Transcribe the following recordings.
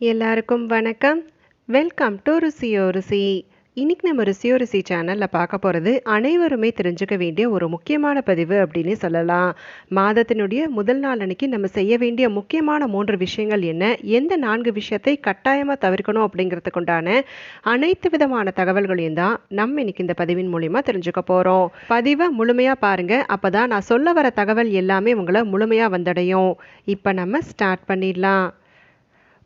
எல்லாருக்கும் வணக்கம். Welcome to ருசியோ ருசி. இன்னைக்கு நம்ம ருசியோ ருசி சேனலில் பார்க்க போகிறது அனைவருமே தெரிஞ்சுக்க வேண்டிய ஒரு முக்கியமான பதிவு அப்படின்னு சொல்லலாம். மாதத்தினுடைய முதல் நாள் அன்னைக்கு நம்ம செய்ய வேண்டிய முக்கியமான மூன்று விஷயங்கள் என்ன? எந்த நான்கு விஷயத்தை கட்டாயமாக தவிர்க்கணும் அப்படிங்கிறதுக்கு உண்டான அனைத்து விதமான தகவல்களையும் தான் நம்ம இன்னைக்கு இந்த பதிவின் மூலிமா தெரிஞ்சுக்க போகிறோம் பதிவை முழுமையாக பாருங்கள் அப்போ தான் நான் சொல்ல வர தகவல் எல்லாமே உங்களை முழுமையாக வந்தடையும். இப்போ நம்ம ஸ்டார்ட் பண்ணிடலாம்.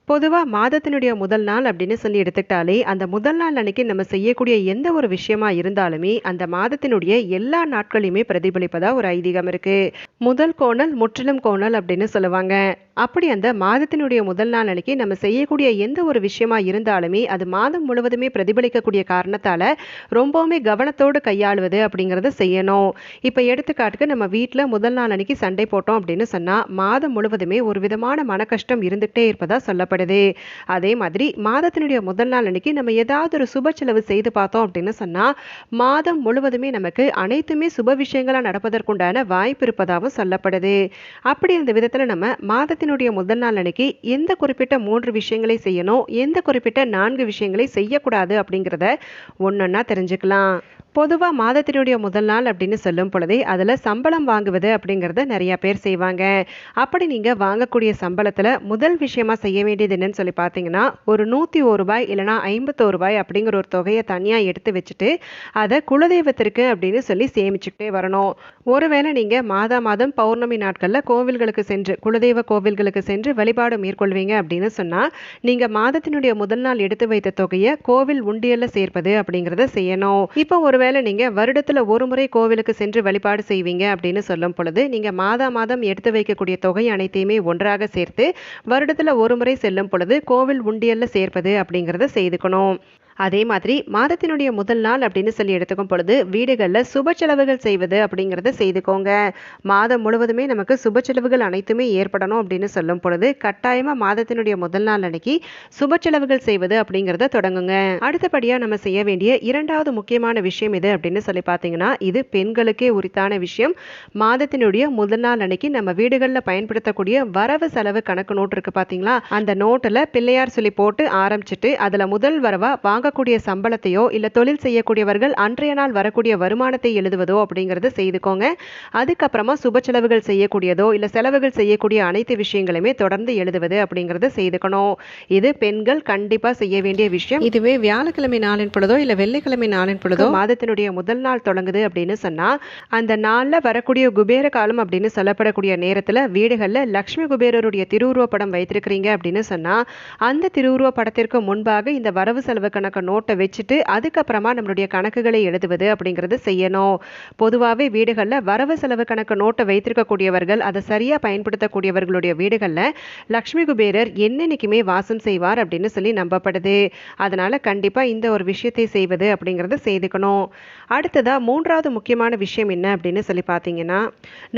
பொதுவாக மாதத்தினுடைய முதல் நாள் அப்படின்னு சொல்லி எடுத்துக்கிட்டாலே அந்த முதல் நாள் அன்னைக்கு நம்ம செய்யக்கூடிய எந்த ஒரு விஷயமா இருந்தாலுமே அந்த மாதத்தினுடைய எல்லா நாட்களையுமே பிரதிபலிப்பதா ஒரு ஐதீகம் இருக்கு. முதல் கோணல் முற்றிலும் கோணல் அப்படின்னு சொல்லுவாங்க. அப்படி அந்த மாதத்தினுடைய முதல் நாள் அன்னைக்கு நம்ம செய்யக்கூடிய எந்த ஒரு விஷயமா இருந்தாலுமே அது மாதம் முழுவதுமே பிரதிபலிக்கக்கூடிய காரணத்தால ரொம்பவுமே கவனத்தோடு கையாளுவது அப்படிங்கிறத செய்யணும். இப்போ எடுத்துக்காட்டுக்கு நம்ம வீட்டில் முதல் நாள் அன்னைக்கு சண்டை போட்டோம் அப்படின்னு சொன்னால் மாதம் முழுவதுமே ஒரு விதமான மன கஷ்டம் இருந்துகிட்டே இருப்பதா சொல்லப்படுது அதே மாதிரி மாதத்தினுடைய முதல் நாள் அன்னைக்கு நம்ம ஏதாவது ஒரு சுப செலவு செய்து பார்த்தோம் அப்படின்னு சொன்னால் மாதம் முழுவதுமே நமக்கு அனைத்துமே சுப விஷயங்களாக நடப்பதற்குண்டான வாய்ப்பு இருப்பதாகவும் சொல்லப்படுது. அப்படி இருந்த விதத்தில் நம்ம மாதத்தினுடைய முதல் நாள் அன்னைக்கு எந்த குறிப்பிட்ட மூன்று விஷயங்களை செய்யணும் எந்த குறிப்பிட்ட நான்கு விஷயங்களை செய்யக்கூடாது அப்படிங்கிறத ஒன்றொன்னா தெரிஞ்சுக்கலாம். பொதுவாக மாதத்தினுடைய முதல் நாள் அப்படின்னு சொல்லும் பொழுதே அதில் சம்பளம் வாங்குவது அப்படிங்கிறத நிறைய பேர் செய்வாங்க. அப்படி நீங்கள் வாங்கக்கூடிய சம்பளத்தில் முதல் விஷயமாக செய்ய வேண்டியது என்னன்னு சொல்லி பார்த்தீங்கன்னா ஒரு நூற்றி ஒரு ரூபாய் இல்லைனா ஐம்பத்தோரு ரூபாய் அப்படிங்கிற ஒரு தொகையை தனியாக எடுத்து வச்சுட்டு அதை குலதெய்வத்திற்கு அப்படின்னு சொல்லி சேமிச்சுக்கிட்டே வரணும். ஒருவேளை நீங்கள் மாதா மாதம் பௌர்ணமி நாட்களில் கோவில்களுக்கு சென்று குலதெய்வ கோவில்களுக்கு சென்று வழிபாடு மேற்கொள்வீங்க அப்படின்னு சொன்னால் நீங்கள் மாதத்தினுடைய முதல் நாள் எடுத்து வைத்த தொகையை கோவில் உண்டியலில் சேர்ப்பது அப்படிங்கிறத செய்யணும். இப்போ ஒரு ஒருவேளை நீங்கள் வருடத்தில் ஒரு முறை கோவிலுக்கு சென்று வழிபாடு செய்வீங்க அப்படின்னு சொல்லும் பொழுது நீங்கள் மாதா மாதம் எடுத்து வைக்கக்கூடிய தொகை அனைத்தையுமே ஒன்றாக சேர்த்து வருடத்தில் ஒரு முறை செல்லும் பொழுது கோவில் உண்டியலில் சேர்ப்பது அப்படிங்கிறத செய்துக்கணும். அதே மாதிரி மாதத்தினுடைய முதல் நாள் அப்படின்னு சொல்லி எடுத்துக்கும் பொழுது வீடுகளில் சுப செலவுகள் செய்வது அப்படிங்கிறத செய்துக்கோங்க. மாதம் முழுவதுமே நமக்கு சுப செலவுகள் அனைத்துமே ஏற்படணும் அப்படின்னு சொல்லும் பொழுது கட்டாயமாக மாதத்தினுடைய முதல் நாள் அன்னைக்கு சுப செலவுகள் செய்வது அப்படிங்கிறத தொடங்குங்க. அடுத்தபடியாக நம்ம செய்ய வேண்டிய இரண்டாவது முக்கியமான விஷயம் இது அப்படின்னு சொல்லி பார்த்தீங்கன்னா இது பெண்களுக்கே உரித்தான விஷயம். மாதத்தினுடைய முதல் நாள் அன்னைக்கு நம்ம வீடுகளில் பயன்படுத்தக்கூடிய வரவு செலவு கணக்கு நோட்டு இருக்கு பார்த்தீங்களா அந்த நோட்டில் பிள்ளையார் சொல்லி போட்டு ஆரம்பிச்சிட்டு அதில் முதல் வரவா வாங்கக்கூடிய சம்பளத்தையோ இல்லை தொழில் செய்யக்கூடியவர்கள் அன்றைய நாள் வரக்கூடிய வருமானத்தை எழுதுவதோ அப்படிங்கிறத செய்துக்கோங்க. அதுக்கப்புறமா சுப செலவுகள் செய்யக்கூடியதோ இல்லை செலவுகள் செய்யக்கூடிய அனைத்து விஷயங்களுமே தொடர்ந்து எழுதுவது அப்படிங்கிறத செய்துக்கணும். இது பெண்கள் கண்டிப்பாக செய்ய வேண்டிய விஷயம். இதுவே வியாழக்கிழமை நாளின் பொழுதோ இல்லை வெள்ளிக்கிழமை நாளின் பொழுதோ? மாதத்தினுடைய முதல் நாள் தொடங்குது அப்படின்னு சொன்னால் அந்த நாளில் வரக்கூடிய குபேர காலம் அப்படின்னு சொல்லப்படக்கூடிய நேரத்தில் வீடுகளில் லக்ஷ்மி குபேரருடைய திருவுருவ படம் வைத்திருக்கிறீங்க அப்படின்னு சொன்னால் அந்த திருவுருவ படத்திற்கு முன்பாக இந்த வரவு செலவு கணக்கு நோட்டை வச்சுட்டு அதுக்கப்புறமா நம்மளுடைய கணக்குகளை எழுதுவது அப்படிங்கிறது செய்யணும். பொதுவாகவே வீடுகளில் வரவு செலவு கணக்கு நோட்டை வைத்திருக்கக்கூடியவர்கள் அதை சரியாக பயன்படுத்தக்கூடியவர்களுடைய வீடுகளில் லக்ஷ்மி குபேரர் என்னென்னைக்குமே வாசம் செய்வார் அப்படின்னு சொல்லி நம்பப்படுது. அதனால் கண்டிப்பாக இந்த ஒரு விஷயத்தை செய்வது அப்படிங்கிறத செய்துக்கணும். அடுத்ததாக மூன்றாவது முக்கியமான விஷயம் என்ன அப்படின்னு சொல்லி பார்த்தீங்கன்னா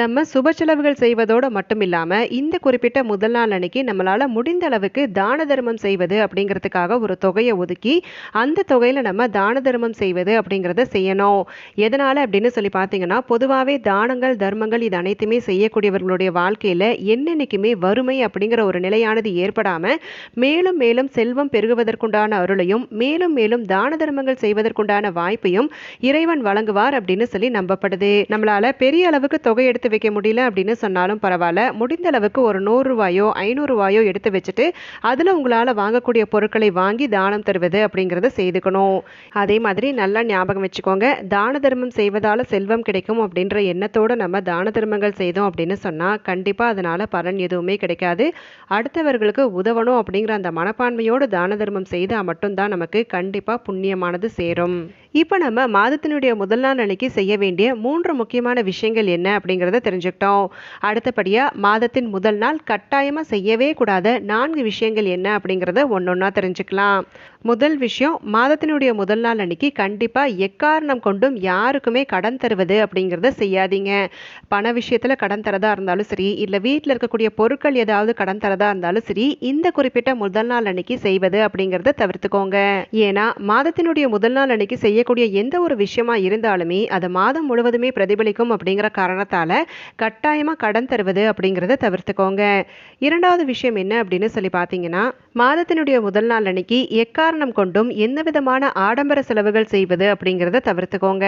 நம்ம சுப செலவுகள் செய்வதோடு மட்டும் இல்லாமல் இந்த குறிப்பிட்ட முதல் நாள் அன்னைக்கு நம்மளால் முடிந்த அளவுக்கு தான தர்மம் செய்வது அப்படிங்கிறதுக்காக ஒரு தொகையை ஒதுக்கி அந்த தொகையில் நம்ம தான தர்மம் செய்வது அப்படிங்கிறத செய்யணும். எதனால் அப்படின்னு சொல்லி பார்த்தீங்கன்னா பொதுவாகவே தானங்கள் தர்மங்கள் இது அனைத்துமே செய்யக்கூடியவர்களுடைய வாழ்க்கையில் என்னென்னைக்குமே வறுமை அப்படிங்கிற ஒரு நிலையானது ஏற்படாமல் மேலும் மேலும் செல்வம் பெருகுவதற்குண்டான அருளையும் மேலும் மேலும் தான தர்மங்கள் செய்வதற்குண்டான வாய்ப்பையும் இறைவன் வழங்குவார் அப்படின்னு சொல்லி நம்பப்படுது. நம்மளால பெரிய அளவுக்கு தொகை எடுத்து வைக்க முடியல அப்படின்னு சொன்னாலும் பரவாயில்ல. முடிந்த அளவுக்கு ஒரு நூறு ரூபாயோ ஐநூறு ரூபாயோ எடுத்து வச்சுட்டு அதில் உங்களால் வாங்கக்கூடிய பொருட்களை வாங்கி தானம் தருவது அப்படிங்கிறது செய்துக்கணும். அதே மாதிரி நல்லா ஞாபகம் வச்சுக்கோங்க. தான தர்மம் செய்வதால் செல்வம் கிடைக்கும் அப்படின்ற எண்ணத்தோடு நம்ம தான தர்மங்கள் செய்தோம் அப்படின்னு சொன்னால் கண்டிப்பாக அதனால் பலன் எதுவுமே கிடைக்காது. அடுத்தவர்களுக்கு உதவணும் அப்படிங்கிற அந்த மனப்பான்மையோடு தான தர்மம் செய்தால் மட்டும்தான் நமக்கு கண்டிப்பாக புண்ணியமானது சேரும். இப்போ நம்ம மாதத்தினுடைய முதல் நாள் அன்னைக்கு செய்ய வேண்டிய மூன்று முக்கியமான விஷயங்கள் என்ன அப்படிங்கிறத தெரிஞ்சுக்கிட்டோம். அடுத்தபடியாக மாதத்தின் முதல் நாள் கட்டாயமாக செய்யவே கூடாத நான்கு விஷயங்கள் என்ன அப்படிங்கிறத ஒன்றா தெரிஞ்சுக்கலாம். முதல் விஷயம் மாதத்தினுடைய முதல் நாள் அன்னைக்கு கண்டிப்பாக எக்காரணம் கொண்டும் யாருக்குமே கடன் தருவது அப்படிங்கிறத செய்யாதீங்க. பண விஷயத்தில் கடன் தரதா இருந்தாலும் சரி இல்லை வீட்டில் இருக்கக்கூடிய பொருட்கள் ஏதாவது கடன் தரதா இருந்தாலும் சரி இந்த குறிப்பிட்ட முதல் நாள் அன்னைக்கு செய்வது அப்படிங்கிறத தவிர்த்துக்கோங்க. ஏன்னா மாதத்தினுடைய முதல் நாள் அன்னைக்கு செய்யக்கூடிய எந்த ஒரு விஷயமா இருந்தாலுமே அது மாதம் முழுவதுமே பிரதிபலிக்கும் அப்படிங்கிற காரணத்தால் கட்டாயமாக கடன் தருவது அப்படிங்கிறத தவிர்த்துக்கோங்க. இரண்டாவது விஷயம் என்ன அப்படின்னு சொல்லி பார்த்தீங்கன்னா மாதத்தினுடைய முதல் நாள் அன்னைக்கு எக்காரணம் கொண்டும் எந்த விதமான ஆடம்பர செலவுகள் செய்வது அப்படிங்கிறத தவிர்த்துக்கோங்க.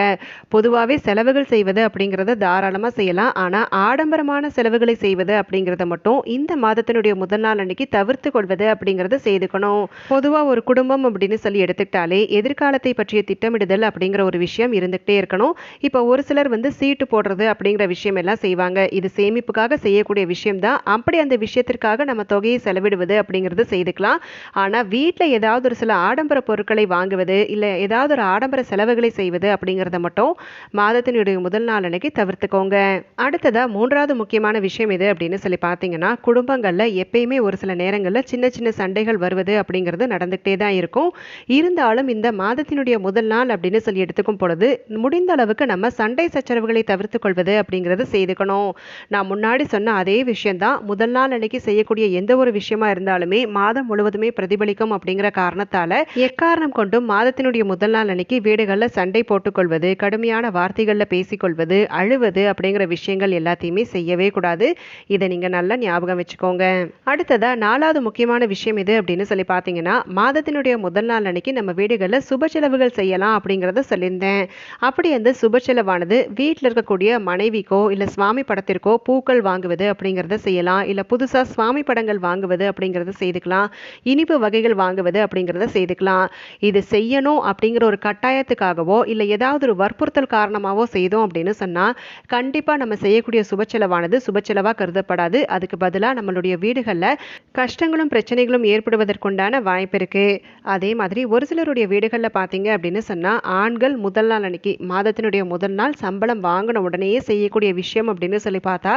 பொதுவாகவே செலவுகள் செய்வது அப்படிங்கிறத தாராளமாக செய்யலாம். ஆனால் ஆடம்பரமான செலவுகளை செய்வது அப்படிங்கிறத மட்டும் இந்த மாதத்தினுடைய முதல் நாள் அன்னைக்கு தவிர்த்து கொள்வது அப்படிங்கிறத செய்துக்கணும். பொதுவாக ஒரு குடும்பம் அப்படின்னு சொல்லி எடுத்துக்கிட்டாலே எதிர்காலத்தை பற்றிய திட்டமிடுதல் அப்படிங்கிற ஒரு விஷயம் இருந்துகிட்டே இருக்கணும். இப்போ ஒரு சிலர் வந்து சீட்டு போடுறது அப்படிங்கிற விஷயம் எல்லாம் செய்வாங்க. இது சேமிப்புக்காக செய்யக்கூடிய விஷயம் தான். அப்படி அந்த விஷயத்திற்காக நம்ம தொகையை செலவிடுவது அப்படிங்கிறது செய்துக்கலாம். ஆனால் வீட்டில் ஏதாவது ஒரு சில ஆடம்பர பொருட்களை வாங்குவது இல்லை ஏதாவது ஒரு ஆடம்பர செலவுகளை செய்வது அப்படிங்கிறத மட்டும் மாதத்தினுடைய முதல் நாள் அன்னைக்கு தவிர்த்துக்கோங்க. அடுத்ததா மூன்றாவது முக்கியமான விஷயம் எது அப்படின்னு சொல்லி பார்த்தீங்கன்னா குடும்பங்களில் எப்பயுமே ஒரு சில நேரங்களில் சின்ன சின்ன சண்டைகள் வருவது அப்படிங்கிறது நடந்துகிட்டே தான் இருக்கும். இருந்தாலும் இந்த மாதத்தினுடைய முதல் நாள் அப்படின்னு சொல்லி எடுத்துக்கும் பொழுது முடிந்த அளவுக்கு நம்ம சண்டை சச்சரவுகளை தவிர்த்து கொள்வது அப்படிங்கிறது செய்துக்கணும். நான் முன்னாடி சொன்ன அதே விஷயம்தான். முதல் நாள் அன்னைக்கு செய்யக்கூடிய எந்த ஒரு விஷயமா இருந்தாலுமே மாதம் முழுவதுமே பிரதிபலிக்கும் அப்படிங்கிற காரணத்தை காரணத்தால எக்காரணம் கொண்டும் மாதத்தினுடைய முதல் நாள் அன்னைக்கு வீடுகளில் சண்டை போட்டுக்கொள்வது கடுமையான வார்த்தைகளில் பேசிக்கொள்வது அழுவது அப்படிங்கிற விஷயங்கள் எல்லாத்தையுமே செய்யவே கூடாது. இதை நீங்கள் நல்லா ஞாபகம் வச்சுக்கோங்க. அடுத்ததா நாலாவது முக்கியமான விஷயம் இது அப்படின்னு சொல்லி பார்த்தீங்கன்னா மாதத்தினுடைய முதல் நாள் அன்னைக்கு நம்ம வீடுகளில் சுப செலவுகள் செய்யலாம் அப்படிங்கிறத சொல்லியிருந்தேன். அப்படி அந்த சுப செலவானது வீட்டில் இருக்கக்கூடிய மனைவிக்கோ இல்லை சுவாமி படத்திற்கோ பூக்கள் வாங்குவது அப்படிங்கிறத செய்யலாம். இல்லை புதுசாக சுவாமி படங்கள் வாங்குவது அப்படிங்கிறத செய்துக்கலாம். இனிப்பு வகைகள் வாங்குவது அப்படிங்கிறத செய்துக்கலாம். இது செய்யணும் அப்படிங்கிற ஒரு கட்டாயத்துக்காகவோ இல்லை ஏதாவது ஒரு வற்புறுத்தல் காரணமாகவோ செய்தோம் அப்படின்னு சொன்னால் கண்டிப்பாக நம்ம செய்யக்கூடிய சுபச்செலவானது சுபச்செலவாக கருதப்படாது. அதுக்கு பதிலாக நம்மளுடைய வீடுகளில் கஷ்டங்களும் பிரச்சனைகளும் ஏற்படுவதற்குண்டான வாய்ப்பு இருக்குது அதே மாதிரி ஒரு சிலருடைய வீடுகளில் பார்த்தீங்க அப்படின்னு சொன்னால் ஆண்கள் முதல் நாள் அன்னைக்கு மாதத்தினுடைய முதல் நாள் சம்பளம் வாங்கின உடனேயே செய்யக்கூடிய விஷயம் அப்படின்னு சொல்லி பார்த்தா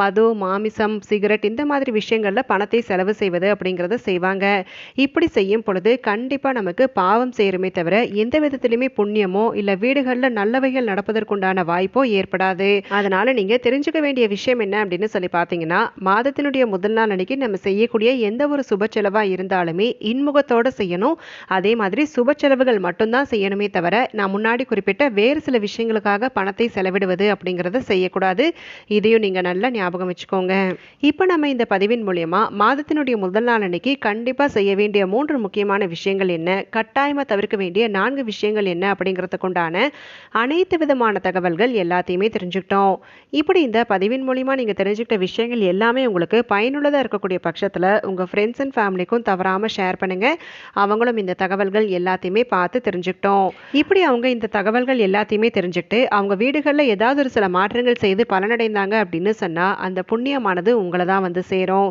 மது மாமிசம் சிகரெட் இந்த மாதிரி விஷயங்களில் பணத்தை செலவு செய்வது அப்படிங்கிறத செய்வாங்க. இப்படி செய்யும் பொழுது கண்டிப்பாக நமக்கு பாவம் சேருமே தவிர எந்த விதத்திலுமே புண்ணியமோ இல்லை வீடுகளில் நல்லவைகள் நடப்பதற்குண்டான வாய்ப்போ ஏற்படாது. அதனால நீங்கள் தெரிஞ்சுக்க வேண்டிய விஷயம் என்ன அப்படின்னு சொல்லி பார்த்தீங்கன்னா மாதத்தினுடைய முதல் நாள் அன்னைக்கு நம்ம செய்யக்கூடிய எந்த ஒரு சுப செலவாக இருந்தாலுமே இன்முகத்தோடு செய்யணும். அதே மாதிரி சுப செலவுகள் மட்டும்தான் செய்யணுமே தவிர நான் முன்னாடி குறிப்பிட்ட வேறு சில விஷயங்களுக்காக பணத்தை செலவிடுவது அப்படிங்கிறத செய்யக்கூடாது. இதையும் நீங்கள் நல்லா ஞாபகம் வச்சுக்கோங்க. இப்போ நம்ம இந்த பதிவின் மூலயமா மாதத்தினுடைய முதல் நாள் அன்னைக்கு கண்டிப்பாக செய்ய வேண்டிய மூன்று முக்கியமான விஷயங்கள் என்ன? கட்டாயமாக தவிர்க்க வேண்டிய நான்கு விஷயங்கள் என்ன அப்படிங்கிறதுக்கு உண்டான அனைத்து விதமான தகவல்கள் எல்லாத்தையுமே தெரிஞ்சுக்கிட்டோம். இப்படி இந்த பதிவின் மூலிமா நீங்கள் தெரிஞ்சுக்கிட்ட விஷயங்கள் எல்லாமே உங்களுக்கு பயனுள்ளதாக இருக்கக்கூடிய பட்சத்தில் உங்கள் ஃப்ரெண்ட்ஸ் அண்ட் ஃபேமிலிக்கும் தவறாமல் ஷேர் பண்ணுங்கள் அவங்களும் இந்த தகவல்கள் எல்லாத்தையுமே பார்த்து தெரிஞ்சுக்கிட்டோம். இப்படி அவங்க இந்த தகவல்கள் எல்லாத்தையுமே தெரிஞ்சுக்கிட்டு அவங்க வீடுகளில் ஏதாவது ஒரு சில மாற்றங்கள் செய்து பலனடைந்தாங்க அப்படின்னு சொன்னால் அந்த புண்ணியமானது உங்களை தான் வந்து சேரும்.